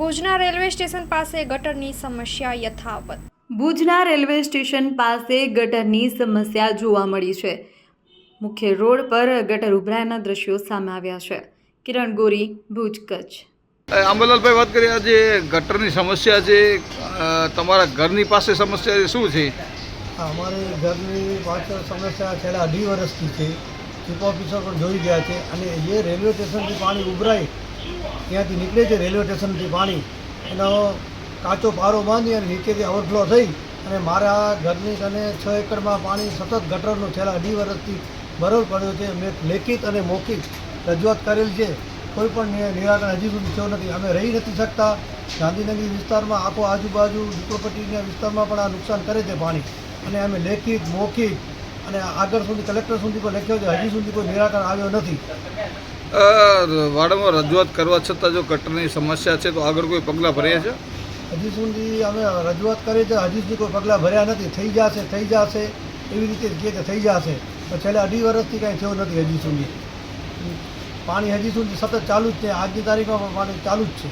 ભુજના railway station પાસે ગટરની સમસ્યા યથાવત. ભુજના રેલવે સ્ટેશન પાસે ગટરની સમસ્યા જોવા મળી છે. મુખ્ય રોડ પર ગટર ઉભરાયાના દ્રશ્યો સામે આવ્યા છે. કિરણ ગોરી ભુજ કચ્છ. આંબાલાલભાઈ વાત કરીએ આજે ગટરની સમસ્યા છે તમારા ઘરની પાસે સમસ્યા છે શું છે? અમારી ઘરની પાછળ સમસ્યા છેલ્લા અઢી વર્ષથી છે. ચીફ ઓફિસર પણ જોઈ ગયા છે અને જે રેલવે સ્ટેશનથી પાણી ઉભરાય ત્યાંથી નીકળે છે રેલવે સ્ટેશનથી પાણી. એનો કાચો પારો બાંધી અને નીચેથી ઓવરફ્લો થઈ અને મારા ઘરની અને છ એકરમાં પાણી સતત ગટરનું છેલ્લા અઢી વર્ષથી બરોબર પડ્યો છે. મેં લેખિત અને મૌખિક રજૂઆત કરેલ છે. કોઈ પણ નિરાકરણ હજી સુધી થયું નથી. અમે રહી નથી શકતા. ગાંધીનગર વિસ્તારમાં આખો આજુબાજુ ઝુંપડપટ્ટીના વિસ્તારમાં પણ આ નુકસાન કરે છે પાણી. અને અમે લેખિત, મૌખિક અને આગળ સુધી, કલેક્ટર સુધી પણ લખ્યો છે. હજી સુધી કોઈ નિરાકરણ આવ્યો નથી. વારંવાર રજૂઆત કરવા છતાં જો ગટરની સમસ્યા છે, તો આગળ કોઈ પગલાં ભર્યા છે? હજી સુધી અમે રજૂઆત કરી છે, હજી સુધી કોઈ પગલાં ભર્યા નથી. થઈ જશે થઈ જશે, એવી રીતે છે થઈ જશે. તો છેલ્લા અઢી વર્ષથી કાંઈ થયું નથી હજી સુધી. પાણી હજી સુધી સતત ચાલુ જ છે. આજની તારીખમાં પણ પાણી ચાલુ જ છે.